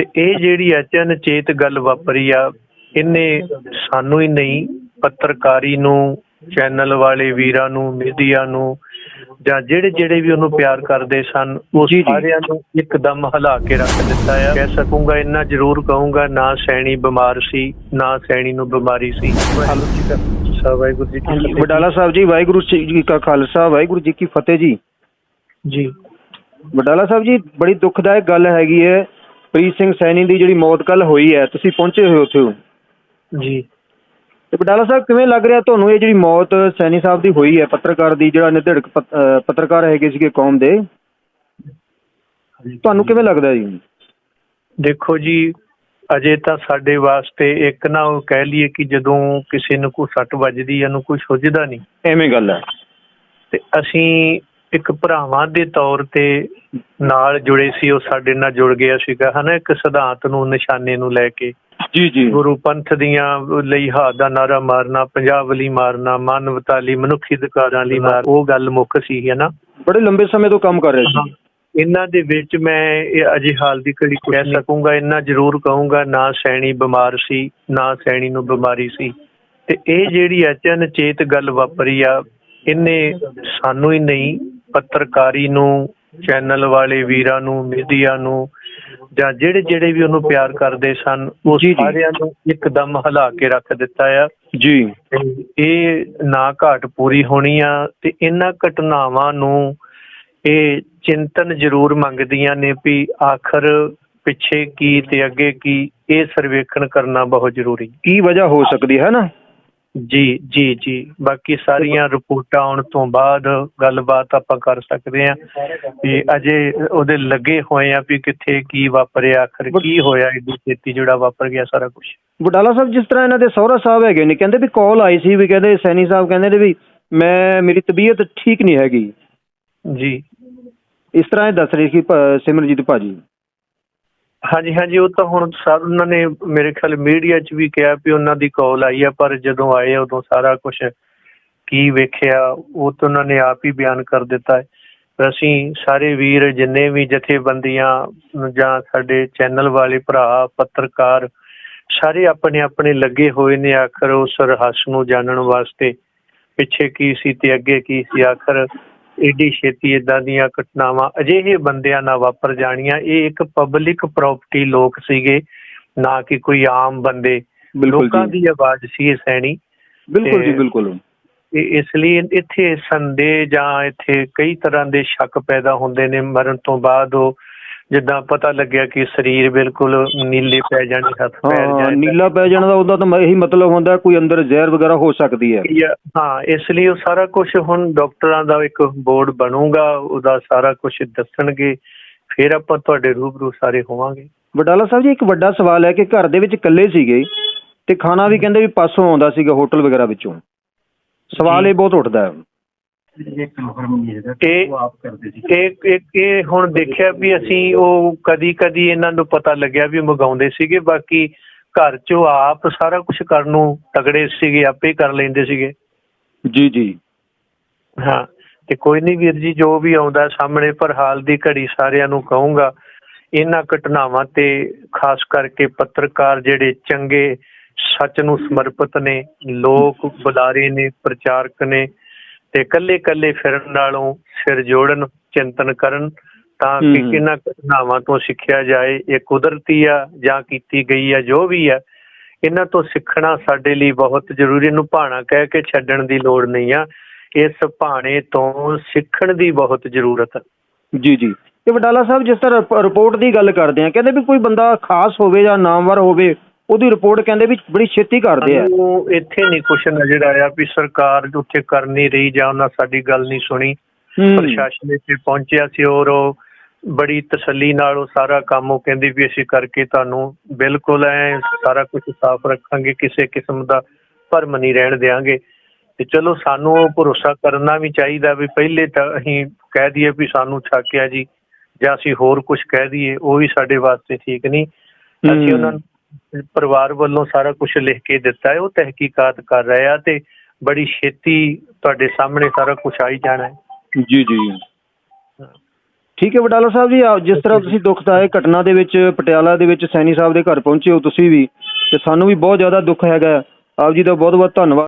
ਤੇ ਇਹ ਜਿਹੜੀ ਅਚਨਚੇਤ ਗੱਲ ਵਾਪਰੀ ਆ ਇਹਨੇ ਸਾਨੂੰ ਹੀ ਨਹੀਂ ਪੱਤਰਕਾਰੀ ਨੂੰ ਚੈਨਲ ਵਾਲੇ ਵੀਰਾਂ ਨੂੰ ਮੀਡੀਆ ਨੂੰ ਜਾਂ ਜਿਹੜੇ ਜਿਹੜੇ ਵੀ ਉਹਨੂੰ ਪਿਆਰ ਕਰਦੇ ਸਨ ਉਹ। ਸਾਰਿਆਂ ਨੂੰ ਇੱਕਦਮ ਹਿਲਾ ਕੇ ਰੱਖ ਦਿੱਤਾ ਆ। ਕਹਿ ਸਕੂੰਗਾ ਇੰਨਾ ਜ਼ਰੂਰ ਕਹੂੰਗਾ ਨਾ ਸੈਣੀ ਬਿਮਾਰ ਸੀ ਨਾ ਸੈਣੀ ਨੂੰ ਬਿਮਾਰੀ ਸੀ। ਵਾਹਿਗੁਰੂ ਜੀ ਕਾ ਸਾਹਿਬ ਜੀ ਵਾਹਿਗੁਰੂ ਜੀ ਕਾ ਖਾਲਸਾ ਵਾਹਿਗੁਰੂ ਜੀ ਕੀ ਫਤਿਹ ਜੀ। ਜੀ। ਵਡਾਲਾ ਸਾਹਿਬ ਜੀ ਬੜੀ ਦੁਖਦਾਇਕ ਗੱਲ ਹੈਗੀ ਹੈ। ਪ੍ਰੀਤ ਸਿੰਘ ਸੈਣੀ ਦੀ ਜਿਹੜੀ ਮੌਤ ਕੱਲ ਹੋਈ ਹੈ ਤੁਸੀਂ ਪਹੁੰਚੇ ਹੋਏ ਉੱਥੇ? ਜੀ। ਤੇ ਵਡਾਲਾ ਸਾਹਿਬ ਕਿਵੇਂ ਲੱਗ ਰਿਹਾ ਤੁਹਾਨੂੰ ਇਹ ਜਿਹੜੀ ਮੌਤ ਸੈਣੀ ਸਾਹਿਬ ਦੀ ਹੋਈ ਹੈ ਪੱਤਰਕਾਰ ਦੀ ਜਿਹੜਾ ਨਿਧੜਕ ਪੱਤਰਕਾਰ ਹੈਗੇ ਸੀਗੇ ਕੌਮ ਦੇ? ਤੁਹਾਨੂੰ ਕਿਵੇਂ ਲੱਗਦਾ ਜੀ? ਦੇਖੋ ਜੀ ਅਜੇ ਤਾਂ ਸਾਡੇ ਵਾਸਤੇ ਇੱਕ ਨਾ ਉਹ ਕਹਿ ਲਈਏ ਕਿ ਜਦੋਂ ਕਿਸੇ ਨੂੰ ਕੋਈ ਸੱਟ ਵੱਜਦੀ ਹੈ ਨੂੰ ਕੋਈ ਸੁੱਝਦਾ ਨਹੀਂ। ਐਵੇਂ ਗੱਲ ਹੈ। ਤੇ ਅਸੀਂ ਇੱਕ ਭਰਾਵਾਂ ਦੇ ਤੌਰ ਤੇ ਨਾਲ ਜੁੜੇ ਸੀ ਉਹ ਸਾਡੇ ਨਾਲ ਜੁੜ ਗਿਆ ਸੀਗਾ ਹਨਾ ਇੱਕ ਸਿਧਾਂਤ ਨੂੰ ਨਿਸ਼ਾਨੇ ਨੂੰ ਲੈ ਕੇ। ਜੀ ਜੀ। ਗੁਰੂ ਪੰਥ ਦੀਆਂ ਲਈ ਹਾ ਦਾ ਨਾਰਾ ਮਾਰਨਾ ਪੰਜਾਬ ਲਈ ਮਾਰਨਾ ਮਾਨਵਤਾ ਲਈ ਮਨੁੱਖੀ ਅਧਿਕਾਰਾਂ ਲਈ ਮਾਰ ਉਹ ਗੱਲ ਮੁੱਖ ਸੀ ਹੈ ਨਾ ਬੜੇ ਲੰਬੇ ਸਮੇਂ ਤੋਂ ਕੰਮ ਕਰ ਰਹੇ ਸੀ। ਇਹਨਾਂ ਦੇ ਵਿੱਚ ਮੈਂ ਇਹ ਅਜੇ ਹਾਲ ਦੀ ਘੜੀ ਕਹਿ ਸਕੂੰਗਾ ਇੰਨਾ ਜ਼ਰੂਰ ਕਹੂੰਗਾ ਨਾ ਸੈਣੀ ਬਿਮਾਰ ਸੀ ਨਾ ਸੈਣੀ ਨੂੰ ਬਿਮਾਰੀ ਸੀ। ਤੇ ਇਹ ਜਿਹੜੀ ਅਚਨਚੇਤ ਗੱਲ ਵਾਪਰੀ ਆ ਇਹਨੇ ਸਾਨੂੰ ਹੀ ਨਹੀਂ ਪੱਤਰਕਾਰੀ ਨੂੰ ਚੈਨਲ ਵਾਲੇ ਵੀਰਾਂ ਨੂੰ ਮੀਡੀਆ ਨੂੰ ਜਾਂ ਜਿਹੜੇ ਜਿਹੜੇ ਵੀ ਉਹਨੂੰ ਪਿਆਰ ਕਰਦੇ ਸਨ ਉਹ। ਸਾਰਿਆਂ ਨੂੰ ਇੱਕਦਮ ਹਿਲਾ ਕੇ ਰੱਖ ਦਿੱਤਾ ਆ। ਜੀ। ਇਹ ਨਾ ਘਾਟ ਪੂਰੀ ਹੋਣੀ ਆ ਤੇ ਇਹਨਾਂ ਘਟਨਾਵਾਂ ਨੂੰ ਇਹ ਚਿੰਤਨ ਜ਼ਰੂਰ ਮੰਗਦੀਆਂ ਨੇ ਵੀ ਆਖਰ ਪਿੱਛੇ ਕੀ ਤੇ ਅੱਗੇ ਕੀ ਇਹ ਸਰਵੇਖਣ ਕਰਨਾ ਬਹੁਤ ਜ਼ਰੂਰੀ। ਕੀ ਵਜ੍ਹਾ ਹੋ ਸਕਦੀ ਹੈ ਨਾ? ਜੀ ਜੀ ਜੀ। ਬਾਕੀ ਸਾਰੀਆਂ ਰਿਪੋਰਟਾਂ ਆਉਣ ਤੋਂ ਬਾਅਦ ਗੱਲਬਾਤ ਆਪਾਂ ਕਰ ਸਕਦੇ ਆ ਵੀ ਅਜੇ ਉਹਦੇ ਲੱਗੇ ਹੋਏ ਆ ਵੀ ਕਿੱਥੇ ਕੀ ਵਾਪਰਿਆ ਆਖਰ ਕੀ ਹੋਇਆ ਏਡੀ ਛੇਤੀ ਜਿਹੜਾ ਵਾਪਰ ਗਿਆ ਸਾਰਾ ਕੁਝ ਵਡਾਲਾ ਸਾਹਿਬ ਜਿਸ ਤਰ੍ਹਾਂ ਇਹਨਾਂ ਦੇ ਸਹੁਰਾ ਸਾਹਿਬ ਹੈਗੇ ਨੇ ਕਹਿੰਦੇ ਵੀ ਕਾਲ ਆਈ ਸੀ ਵੀ ਕਹਿੰਦੇ ਸੈਣੀ ਸਾਹਿਬ ਕਹਿੰਦੇ ਨੇ ਵੀ ਮੈਂ ਮੇਰੀ ਤਬੀਅਤ ਠੀਕ ਨਹੀਂ ਹੈਗੀ। ਜੀ। ਇਸ ਤਰ੍ਹਾਂ ਇਹ ਦੱਸ ਰਹੀ ਸੀ ਸਿਮਰਜੀਤ ਭਾਜੀ। ਹਾਂਜੀ ਹਾਂਜੀ, ਉਹ ਤਾਂ ਹੁਣ ਸਰ ਉਹਨਾਂ ਨੇ ਮੇਰੇ ਖਿਆਲ ਮੀਡੀਆ 'ਚ ਵੀ ਕਿਹਾ ਵੀ ਉਹਨਾਂ ਦੀ ਕਾਲ ਆਈ ਆ, ਪਰ ਜਦੋਂ ਆਏ ਉਦੋਂ ਸਾਰਾ ਕੁਝ ਕੀ ਵੇਖਿਆ, ਉਹ ਤਾਂ ਉਹਨਾਂ ਨੇ ਆਪ ਹੀ ਬਿਆਨ ਕਰ ਦਿੱਤਾ ਹੈ। ਅਸੀਂ ਸਾਰੇ ਵੀਰ, ਜਿੰਨੇ ਵੀ ਜਥੇਬੰਦੀਆਂ ਜਾਂ ਸਾਡੇ ਚੈਨਲ ਵਾਲੇ ਭਰਾ, ਪੱਤਰਕਾਰ, ਸਾਰੇ ਆਪਣੇ ਆਪਣੇ ਲੱਗੇ ਹੋਏ ਨੇ ਆਖਰ ਉਸ ਰਹੱਸ ਨੂੰ ਜਾਣਨ ਵਾਸਤੇ, ਪਿੱਛੇ ਕੀ ਸੀ ਤੇ ਅੱਗੇ ਕੀ ਸੀ, ਆਖਰ ਏਡੀ ਛੇਤੀ ਇਦਾਂ ਦੀਆਂ ਘਟਨਾਵਾਂ ਅਜਿਹੇ ਬੰਦਿਆਂ ਨਾਲ ਵਾਪਰ ਜਾਣੀਆਂ। ਇਹ ਇੱਕ ਪਬਲਿਕ ਪ੍ਰਾਪਰਟੀ ਲੋਕ ਸੀਗੇ ਨਾ ਕਿ ਕੋਈ ਆਮ ਬੰਦੇ। ਲੋਕਾਂ ਦੀ ਆਵਾਜ਼ ਸੀ ਇਹ ਸੈਣੀ। ਬਿਲਕੁਲ ਜੀ ਬਿਲਕੁਲ। ਇਸ ਲਈ ਇੱਥੇ ਸੰਦੇਹ ਜਾਂ ਇੱਥੇ ਕਈ ਤਰ੍ਹਾਂ ਦੇ ਸ਼ੱਕ ਪੈਦਾ ਹੁੰਦੇ ਨੇ। ਮਰਨ ਤੋਂ ਬਾਅਦ ਉਹ ਜਿੱਦਾਂ ਪਤਾ ਲੱਗਿਆ ਕਿ ਸਰੀਰ ਬਿਲਕੁਲ ਨੀਲੇ ਪੈ ਜਾਣੇ ਹੱਥ ਪੈਰ ਹਾਂ ਨੀਲਾ ਪੈ ਜਾਣ ਦਾ ਉਹਦਾ ਤਾਂ ਇਹੀ ਮਤਲਬ ਹੁੰਦਾ ਕੋਈ ਅੰਦਰ ਜ਼ਹਿਰ ਵਗੈਰਾ ਹੋ ਸਕਦੀ ਹੈ। ਜਾਂ- ਹਾਂ ਇਸ ਲਈ ਉਹ ਸਾਰਾ ਕੁਝ ਹੁਣ ਡਾਕਟਰਾਂ ਦਾ ਇੱਕ ਬੋਰਡ ਬਣੂਗਾ ਉਹਦਾ ਸਾਰਾ ਕੁਝ ਦੱਸਣਗੇ ਫਿਰ ਆਪਾਂ ਤੁਹਾਡੇ ਰੂਬਰੂ ਸਾਰੇ ਹੋਵਾਂਗੇ। ਵਡਾਲਾ ਸਾਹਿਬ ਜੀ ਇੱਕ ਵੱਡਾ ਸਵਾਲ ਹੈ ਕਿ ਘਰ ਦੇ ਵਿੱਚ ਇਕੱਲੇ ਸੀਗੇ ਤੇ ਖਾਣਾ ਵੀ ਕਹਿੰਦੇ ਵੀ ਪਾਸੋਂ ਆਉਂਦਾ ਸੀਗਾ ਹੋਟਲ ਵਗੈਰਾ ਵਿੱਚੋਂ। ਸਵਾਲ ਜੀ। ਇਹ ਬਹੁਤ ਉੱਠਦਾ ਹੈ। ਇਹ ਇਹ ਇਹ- ਇਹ ਹੁਣ ਦੇਖਿਆ ਵੀ ਅਸੀਂ ਉਹ ਕਦੀ ਕਦੀ ਇਹਨਾਂ ਨੂੰ ਪਤਾ ਲੱਗਿਆ ਵੀ ਮੰਗਾਉਂਦੇ ਸੀਗੇ ਬਾਕੀ ਘਰ ਚੋਂ ਆਪ ਸਾਰਾ ਕੁਝ ਕਰਨ ਨੂੰ ਤਗੜੇ ਸੀਗੇ ਆਪੇ ਹੀ ਕਰ ਲੈਂਦੇ ਸੀਗੇ। ਜੀ ਜੀ। ਹਾਂ ਤੇ ਕੋਈ ਨਹੀਂ ਵੀਰ ਜੀ ਜੋ ਵੀ ਆਉਂਦਾ ਸਾਹਮਣੇ ਪਰ ਹਾਲ ਦੀ ਘੜੀ ਸਾਰਿਆਂ ਨੂੰ ਕਹੂੰਗਾ ਇਹਨਾਂ ਘਟਨਾਵਾਂ ਤੇ ਖਾਸ ਕਰਕੇ ਪੱਤਰਕਾਰ ਜਿਹੜੇ ਚੰਗੇ ਸੱਚ ਨੂੰ ਸਮਰਪਿਤ ਨੇ ਲੋਕ ਬੁਲਾਰੇ ਨੇ ਪ੍ਰਚਾਰਕ ਨੇ ਤੇ ਕੱਲੇ ਕੱਲੇ ਫਿਰਨ ਨਾਲੋਂ ਸਿਰ ਜੋੜਨ ਚਿੰਤਨ ਕਰਨ ਤਾਂ ਕਿ। ਇਹਨਾਂ ਘਟਨਾਵਾਂ ਤੋਂ ਸਿੱਖਿਆ ਜਾਏ ਇਹ ਕੁਦਰਤੀ ਆ ਜਾਂ ਕੀਤੀ ਗਈ ਆ ਜੋ ਵੀ ਆ ਇਹਨਾਂ ਤੋਂ ਸਿੱਖਣਾ ਸਾਡੇ ਲਈ ਬਹੁਤ ਜ਼ਰੂਰੀ। ਇਹਨੂੰ ਭਾਣਾ ਕਹਿ ਕੇ ਛੱਡਣ ਦੀ ਲੋੜ ਨਹੀਂ ਆ। ਇਸ ਭਾਣੇ ਤੋਂ ਸਿੱਖਣ ਦੀ ਬਹੁਤ ਜ਼ਰੂਰਤ ਹੈ ਜੀ ਜੀ। ਤੇ ਵਡਾਲਾ ਸਾਹਿਬ ਜਿਸ ਤਰ੍ਹਾਂ ਰਿਪ- ਰਿਪੋਰਟ ਦੀ ਗੱਲ ਕਰਦੇ ਆ ਕਹਿੰਦੇ ਵੀ ਕੋਈ ਬੰਦਾ ਖਾਸ ਹੋਵੇ ਜਾਂ ਨਾਮਵਰ ਹੋਵੇ ਉਹਦੀ ਰਿਪੋਰਟ ਕਹਿੰਦੇ ਵੀ ਬੜੀ ਛੇਤੀ ਕਰਦੇ ਆ ਸਾਨੂੰ ਇੱਥੇ ਨਹੀਂ ਕੁਛ ਨਜ਼ਰ ਆਇਆ ਵੀ ਸਰਕਾਰ ਉੱਥੇ ਕਰ ਨਹੀਂ ਰਹੀ ਜਾਂ ਉਹਨਾਂ ਸਾਡੀ ਗੱਲ ਨਹੀਂ ਸੁਣੀ। ਪ੍ਰਸ਼ਾਸਨ ਇੱਥੇ ਪਹੁੰਚਿਆ ਸੀ ਔਰ ਉਹ ਬੜੀ ਤਸੱਲੀ ਨਾਲ ਉਹ ਸਾਰਾ ਕੰਮ ਉਹ ਕਹਿੰਦੀ ਵੀ ਅਸੀਂ ਕਰਕੇ ਤੁਹਾਨੂੰ ਬਿਲਕੁਲ ਐ ਸਾਰਾ ਕੁਝ ਸਾਫ਼ ਰੱਖਾਂਗੇ ਕਿਸੇ ਕਿਸਮ ਦਾ ਭਰਮ ਨਹੀਂ ਰਹਿਣ ਦੇਵਾਂਗੇ ਤੇ ਚਲੋ ਸਾਨੂੰ ਉਹ ਭਰੋਸਾ ਕਰਨਾ ਵੀ ਚਾਹੀਦਾ ਵੀ ਪਹਿਲੇ ਤਾਂ ਅਸੀਂ ਕਹਿ ਦਈਏ ਵੀ ਸਾਨੂੰ ਛਾਕਿਆ ਜੀ ਜਾਂ ਅਸੀਂ ਹੋਰ ਕੁਝ ਕਹਿ ਦਈਏ ਉਹ ਵੀ ਸਾਡੇ ਵਾਸਤੇ ਠੀਕ ਨਹੀਂ ਅਸੀਂ। ਉਹਨਾਂ ਨੂੰ ਪਰਿਵਾਰ ਵੱਲੋਂ ਸਾਰਾ ਕੁਝ ਲਿਖ ਕੇ ਦਿੱਤਾ ਹੈ ਉਹ ਤਹਿਕੀਕਾਤ ਕਰ ਰਹੇ ਆ ਤੇ ਬੜੀ ਛੇਤੀ ਤੁਹਾਡੇ ਸਾਹਮਣੇ ਸਾਰਾ ਕੁਝ ਆਈ ਜਾਣਾ ਹੈ। ਜੀ ਜੀ। ਠੀਕ ਹੈ ਵਡਾਲਾ ਸਾਹਿਬ ਜੀ ਆਪ ਜਿਸ ਤਰ੍ਹਾਂ ਤੁਸੀਂ ਦੁਖਦਾਇਕ ਘਟਨਾ ਦੇ ਵਿੱਚ ਪਟਿਆਲਾ ਦੇ ਵਿੱਚ ਸੈਣੀ ਸਾਹਿਬ ਦੇ ਘਰ ਪਹੁੰਚੇ ਹੋ ਤੁਸੀਂ ਵੀ ਤੇ ਸਾਨੂੰ ਵੀ ਬਹੁਤ ਜ਼ਿਆਦਾ ਦੁੱਖ ਹੈਗਾ ਆਪ ਜੀ ਦਾ ਬਹੁਤ ਬਹੁਤ ਧੰਨਵਾਦ।